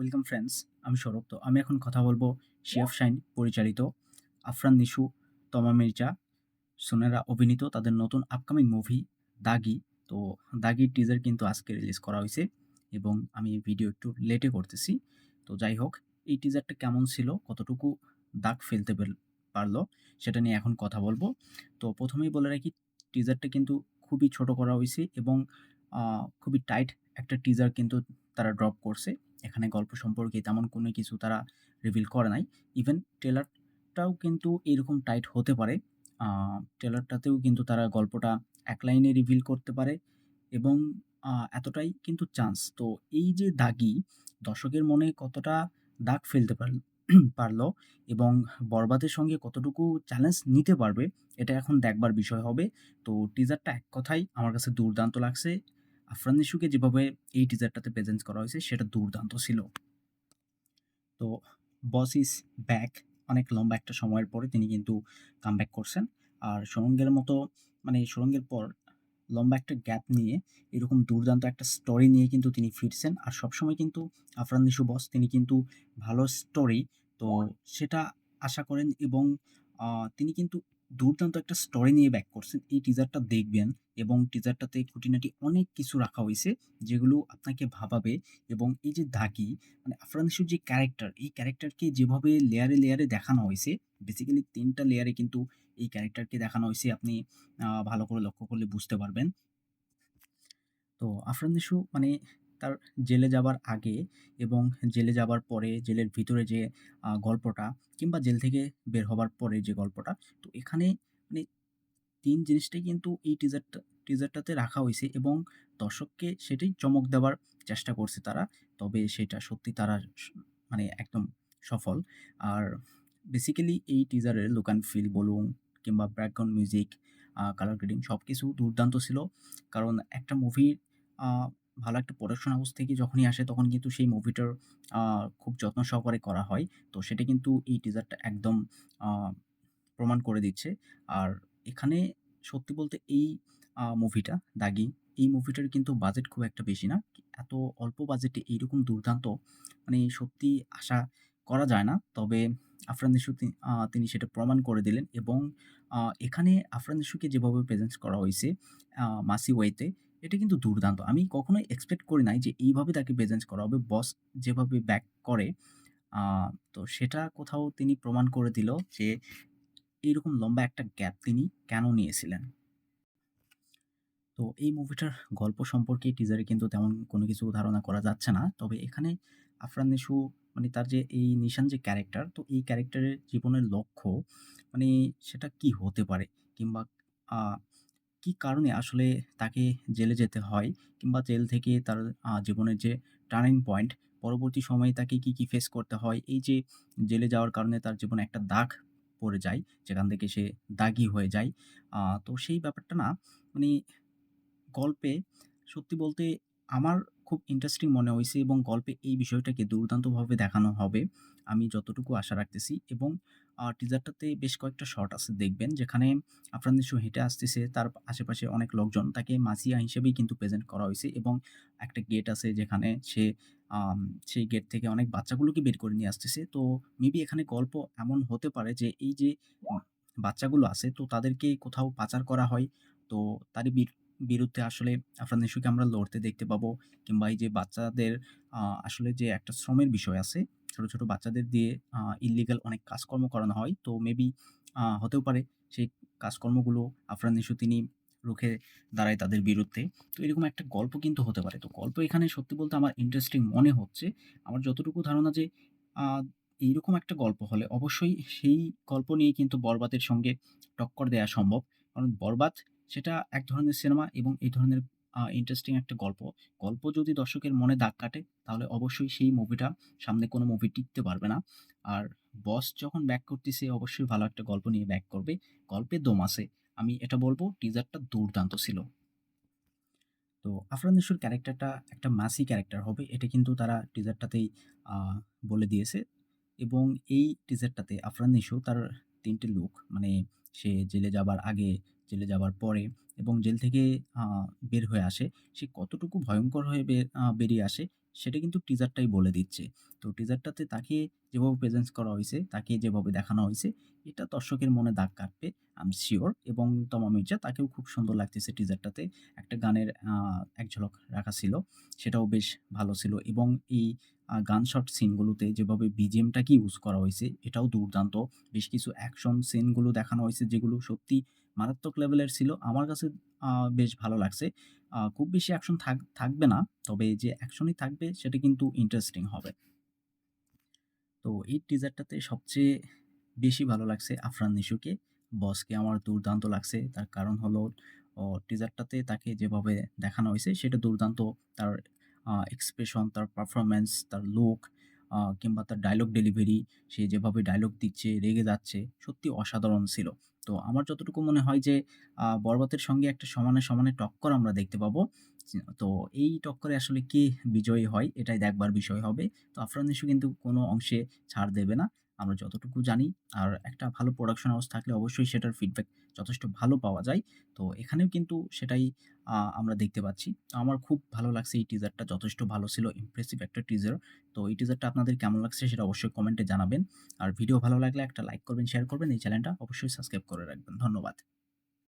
Welcome friends আমি সৌরভ। তো আমি এখন কথা বলব শিয়াফ শাইন পরিচালিত আফরান নিশু, তমা মির্জা, সোনেরা অভিনীত তাদের নতুন আপকামিং মুভি দাগি। তো দাগির টিজার কিন্তু আজকে রিলিজ করা হয়েছে এবং আমি ভিডিও একটু লেটে করতেছি। তো যাই হোক, এই টিজারটা কেমন ছিল, কতটুকু দাগ ফেলতে পারল, সেটা নিয়ে এখন কথা বলব। তো প্রথমেই বলে রাখি টিজারটা কিন্তু খুবই ছোট করা হয়েছে এবং খুবই টাইট একটা টিজার কিন্তু তারা ড্রপ করছে। এখানে গল্প সম্পর্কে তেমন কোনো কিছু তারা রিভিল করে নাই। ইভেন ট্রেলারটাও কিন্তু এরকম টাইট হতে পারে। ট্রেলারটাতেও কিন্তু তারা গল্পটা এক লাইনে রিভিল করতে পারে এবং এতটাই কিন্তু চান্স তো এই যে দাগি দর্শকের মনে কতটা দাগ ফেলতে পারল পারল এবং বরবাদের সঙ্গে কতটুকু চ্যালেঞ্জ নিতে পারবে, এটা এখন দেখবার বিষয় হবে। তো টিজারটা এক কথাই আমার কাছে দুর্দান্ত লাগছে। আফরান নিশুকে যেভাবে এই টিজারটাতে প্রেজেন্ট করা হয়েছে, সেটা দুর্দান্ত ছিল। তো বস ইজ ব্যাক অনেক লম্বা একটা সময়ের পরে তিনি কিন্তু কাম ব্যাক করছেন। আর সুরঙ্গের মতো মানে সুরঙ্গের পর লম্বা একটা গ্যাপ নিয়ে এরকম দুর্দান্ত একটা স্টোরি নিয়ে কিন্তু তিনি ফিরছেন। আর সবসময় কিন্তু আফরান নিশু বস তিনি কিন্তু ভালো স্টোরি তো সেটা আশা করেন এবং তিনি কিন্তু দুর্দান্ত একটা স্টোরি নিয়ে ব্যাক করছেন। এই টিজারটা দেখবেন এবং টিজারটাতে খুঁটিনাটি অনেক কিছু রাখা হয়েছে, যেগুলো আপনাকে ভাবাবে এবং এই যে দাগি মানে আফরান যে ক্যারেক্টার এই ক্যারেক্টারকে যেভাবে লেয়ারে লেয়ারে দেখানো হয়েছে বেসিক্যালি তিনটা লেয়ারে কিন্তু এই ক্যারেক্টারকে দেখানো হয়েছে, আপনি ভালো করে লক্ষ্য করলে বুঝতে পারবেন। তো আফরান মানে তার জেলে যাবার আগে এবং জেলে যাবার পরে, জেলের ভিতরে যে গল্পটা কিংবা জেল থেকে বের হবার পরে যে গল্পটা, তো এখানে মানে তিন জিনিসটাই কিন্তু এই টিজারটা টিজারটাতে রাখা হয়েছে এবং দর্শককে সেটাই চমক দেওয়ার চেষ্টা করছে তারা। তবে সেটা সত্যি তারা মানে একদম সফল। আর বেসিক্যালি এই টিজারের লুক অ্যান্ড ফিল বলুন কিংবা ব্যাকগ্রাউন্ড মিউজিক কালার গ্রেডিং সব কিছু দুর্দান্ত ছিল। কারণ একটা মুভির ভালো একটা প্রোডাকশন হাউস থেকে যখনই আসে তখন কিন্তু সেই মুভিটার খুব যত্ন সহকারে করা হয়। তো সেটা কিন্তু এই টিজারটা একদম প্রমাণ করে দিচ্ছে। আর এখানে সত্যি বলতে এই মুভিটা দাগি, এই মুভিটার কিন্তু বাজেট খুব একটা বেশি না। এত অল্প বাজেটে এইরকম দুর্দান্ত মানে সত্যি আশা করা যায় না। তবে আফরান নিশু তিনি সেটা প্রমাণ করে দিলেন এবং এখানে আফরান নিশুকে যেভাবে প্রেজেন্ট করা হয়েছে মাসি ওয়েতে এটা কিন্তু দুর্দান্ত। আমি কখনোই এক্সপেক্ট করি নাই যে এইভাবে তাকে প্রেজেন্ট করা হবে। বস যেভাবে ব্যাক করে তো সেটা কোথাও তিনি প্রমাণ করে দিল যে এইরকম লম্বা একটা গ্যাপ তিনি কেন নিয়েছিলেন। তো এই মুভিটার গল্প সম্পর্কে টিজারে কিন্তু তেমন কোনো কিছু ধারণা করা যাচ্ছে না। তবে এখানে আফরান নিশু মানে তার যে এই নিশান যে ক্যারেক্টার তো এই ক্যারেক্টারের জীবনের লক্ষ্য মানে সেটা কি হতে পারে? কিংবা কি কারণে আসলে তাকে জেলে যেতে হয়? কিংবা জেল থেকে তার জীবনের যে টার্নিং পয়েন্ট পরবর্তী সময়ে তাকে কি কি ফেস করতে হয়? এই যে জেলে যাওয়ার কারণে তার জীবনে একটা দাগ পড়ে যায়, যেখান থেকে সে দাগি হয়ে যায়। তো সেই ব্যাপারটা না মানে গল্পে সত্যি বলতে আমার খুব ইন্টারেস্টিং মনে হয়েছে এবং গল্পে এই বিষয়টাকে দুর্দান্তভাবে দেখানো হবে। আমি যতটুকু আশা রাখতেছি এবং টিজারটাতে বেশ কয়েকটা শট আছে, দেখবেন। যেখানে আফরান নিশু হেঁটে আসতেছে, তার আশেপাশে অনেক লোকজন, তাকে মাসিয়া হিসেবেই কিন্তু প্রেজেন্ট করা হয়েছে এবং একটা গেট আছে যেখানে সে সেই গেট থেকে অনেক বাচ্চাগুলোকে বের করে নিয়ে আসতেছে। তো মেবি এখানে গল্প এমন হতে পারে যে, এই যে বাচ্চাগুলো আছে, তো তাদেরকে কোথাও পাচার করা হয়। তো তারই বির- বিরুদ্ধে আসলে আফরান নিশুকে আমরা লড়তে দেখতে পাবো? কিংবা এই যে বাচ্চাদের আসলে যে একটা শ্রমের বিষয় আছে ছোট ছোট বাচ্চাদের দিয়ে ইলিগাল অনেক কাজকর্ম করানো হয়। তো মেবি হতেও পারে সেই কাজকর্মগুলো আফরান নিশু তিনি রুখে দাঁড়ায় তাদের বিরুদ্ধে। তো এরকম একটা গল্প কিন্তু হতে পারে। তো গল্প এখানে সত্যি বলতে আমার ইন্টারেস্টিং মনে হচ্ছে। আমার যতটুকু ধারণা যে এইরকম একটা গল্প হলে অবশ্যই সেই গল্প নিয়ে কিন্তু বরবাদের সঙ্গে টক্কর দেওয়া সম্ভব। কারণ বরবাদ সেটা এক ধরনের সিনেমা এবং এই ধরনের ইন্টারেস্টিং একটা গল্প। গল্প যদি দর্শকের মনে দাগ কাটে, তাহলে অবশ্যই সেই মুভিটা সামনে কোনো মুভি টিকতে পারবে না। আর বস যখন ব্যাক করতেছে, অবশ্যই ভালো একটা গল্প নিয়ে ব্যাক করবে। গল্পে দম আছে। আমি এটা বলব টিজারটা দুর্দান্ত ছিল। তো আফরান নিশোর ক্যারেক্টারটা একটা মাসি ক্যারেক্টার হবে। এটা কিন্তু তারা টিজারটাতেই বলে দিয়েছে। এবং এই টিজারটাতে আফরান নিশো তার তিনটে লুক মানে সে জেলে যাবার আগে জেলে যাওয়ার পরে এবং জেল থেকে বের হয়ে আসে সে কতটুকু ভয়ঙ্কর হয়ে বেরিয়ে আসে সেটা কিন্তু টিজারটাই বলে দিচ্ছে। তো টিজারটাতে তাকে যেভাবে প্রেজেন্স করা হয়েছে তাকে যেভাবে দেখানো হয়েছে এটা দর্শকের মনে দাগ কাটবে আই শিওর এবং তমা মির্জা তাকেও খুব সুন্দর লাগতেছে টিজারটাতে। একটা গানের এক ঝলক রাখা ছিল, সেটাও বেশ ভালো ছিল এবং এই আ গান শট সিনগুলোতে যেভাবে বিজিএমটাকে ইউজ করা হয়েছে, এটাও দুর্দান্ত। বেশ কিছু অ্যাকশন সিনগুলো দেখানো হয়েছে যেগুলো সত্যি মারাত্মক লেভেলের ছিল। আমার কাছে বেশ ভালো লাগছে। খুব বেশি অ্যাকশন থাক, থাকবে না। তবে যে অ্যাকশনই থাকবে সেটা কিন্তু ইন্টারেস্টিং হবে। তো এই টিজারটাতে সবচেয়ে বেশি ভালো লাগছে আফরান নিশোকে। বসকে আমার দুর্দান্ত লাগছে। তার কারণ হলো টিজারটাতে তাকে যেভাবে দেখানো হয়েছে, সেটা দুর্দান্ত। তার এক্সপ্রেশন, তার পারফরম্যান্স, তার লুক কিংবা তার ডায়ালগ ডেলিভারি, সে যেভাবে ডায়ালগ দিচ্ছে, রেগে যাচ্ছে, সত্যি অসাধারণ ছিল। তো আমার যতটুকু মনে হয় যে আ বরবাদের সঙ্গে একটা সমানে, সমানে টক্কর আমরা দেখতে পাবো। তো এই টক্করে আসলে কে বিজয়ী হয় এটাই দেখবার বিষয় হবে। তো আফরান নিশো কিন্তু কোনো অংশে ছাড় দেবে না। আমরা যতটুকু জানি। আর একটা ভালো প্রোডাকশন হাউস থাকলে অবশ্যই সেটার ফিডব্যাক যথেষ্ট ভালো পাওয়া যায়। তো এখানেও কিন্তু সেটাই আমরা দেখতে পাচ্ছি। আমার খুব ভালো লাগছে এই টিজারটা যথেষ্ট ভালো ছিল। ইমপ্রেসিভ একটা টিজার। তো এই টিজারটা আপনাদের কেমন লাগছে সেটা অবশ্যই কমেন্টে জানাবেন। আর ভিডিও ভালো লাগলে একটা লাইক করবেন, শেয়ার করবেন। এই চ্যানেলটা অবশ্যই সাবস্ক্রাইব করে রাখবেন। ধন্যবাদ।